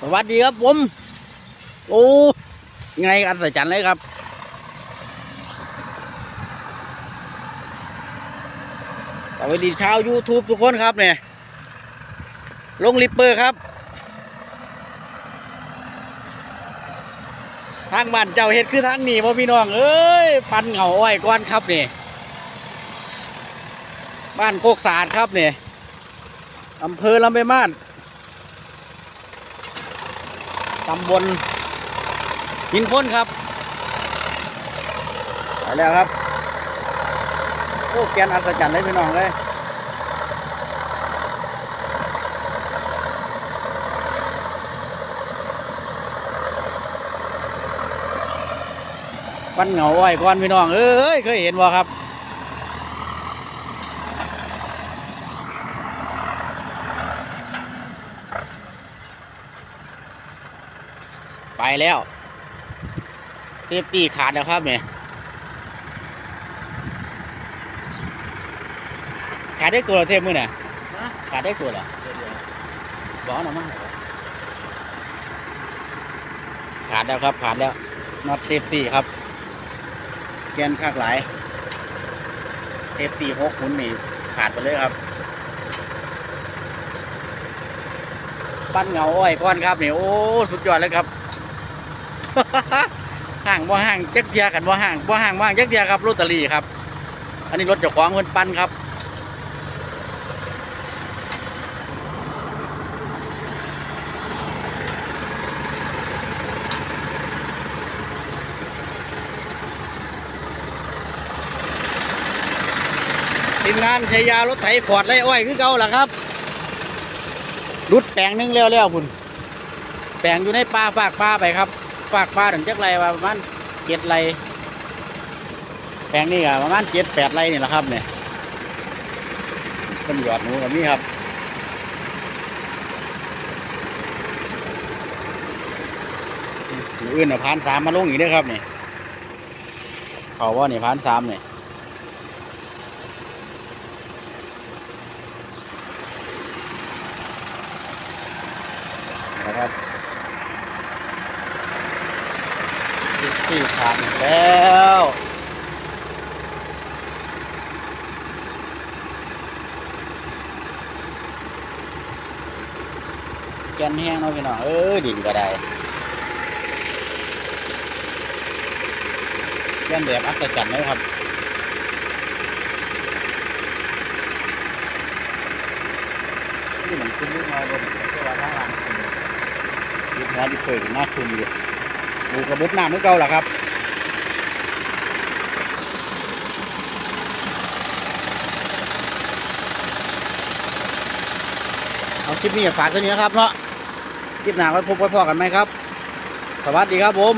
สวัสดีครับผม โอ้ไงอัศจรรย์เลยครับ สวัสดีชาว YouTube ทุกคนครับเนี่ยลงลิปเปอร์ครับ ทางบ้านเจ้าเฮ็ดคือทางนี้พ่อพี่น้องเอ้ย ปันเหงาอ้อยก้อนครับเนี่ยบ้านโคกสาดครับเนี่ยอำเภอลำไปมาศ ตำบลหินพ้นครับไปแล้วครับโอ้แกนอัศจรรย์เลยพี่น้องเลยปันเหงาอ้อยก้อนพี่น้องเอ้ยเคยเห็นบ่ครับ ไปแล้วเซฟตี้ขาดแล้วครับเนี่ยขาดได้ตัวเหรอเทพมือเนี่ยขาดได้ตัวเหรอบอกหน่อยมั้งขาดแล้วครับขาดแล้วน็อตเซฟตี้ครับเกียนข้างหลายเซฟตี้หกหุ่นนี่ขาดไปเลยครับ ปั้นเหงาอ้อยก้อนครับนี่โอ้ สุดยอดเลยครับ ห่างบ่ห่างจักเทียกันบ่ห่างบ่ห่างว่างจักเทียครับลอตเตอรี่ครับ อันนี้รถเจ้าของเพิ่นปั้นครับทีมงานชัยยารถไถฟอร์ดไล่อ้อยคือเก่าล่ะครับรุดแปลงนึงแล้วแล้วพุ่นแปลงอยู่ในป่าฝากป่าไปครับ ฝากป่าถึงจักไรว่าประมาณเจ็ดไรแปลงนี่ก็ประมาณเจ็ดแปดไรนี่แหละครับเนี่ยเป็นหยอดหนูกับนี่ครับอื่นน่ะพานสามมาลงอีกเด้อครับเนี่เขาว่านี่พานสามเนี่ยนะครับ ที่ผ่านแล้วแกนแห้งเนาะพี่น้องเออดินก็ได้แกนแบบอัศจรรย์เลยครับนี่มันขึ้นลูกน้อยบนเจ้าว่าท่าทางลูกน้อยที่เคยหน้าคุณอยู่ ดูกระบุน้ำเมื่อเก่าหรอครับเอาคลิปนี้ฝากตัวนี้นะครับเนาะคลิปหน้าไว้พบไว้พอกันไหมครับ สวัสดีครับผม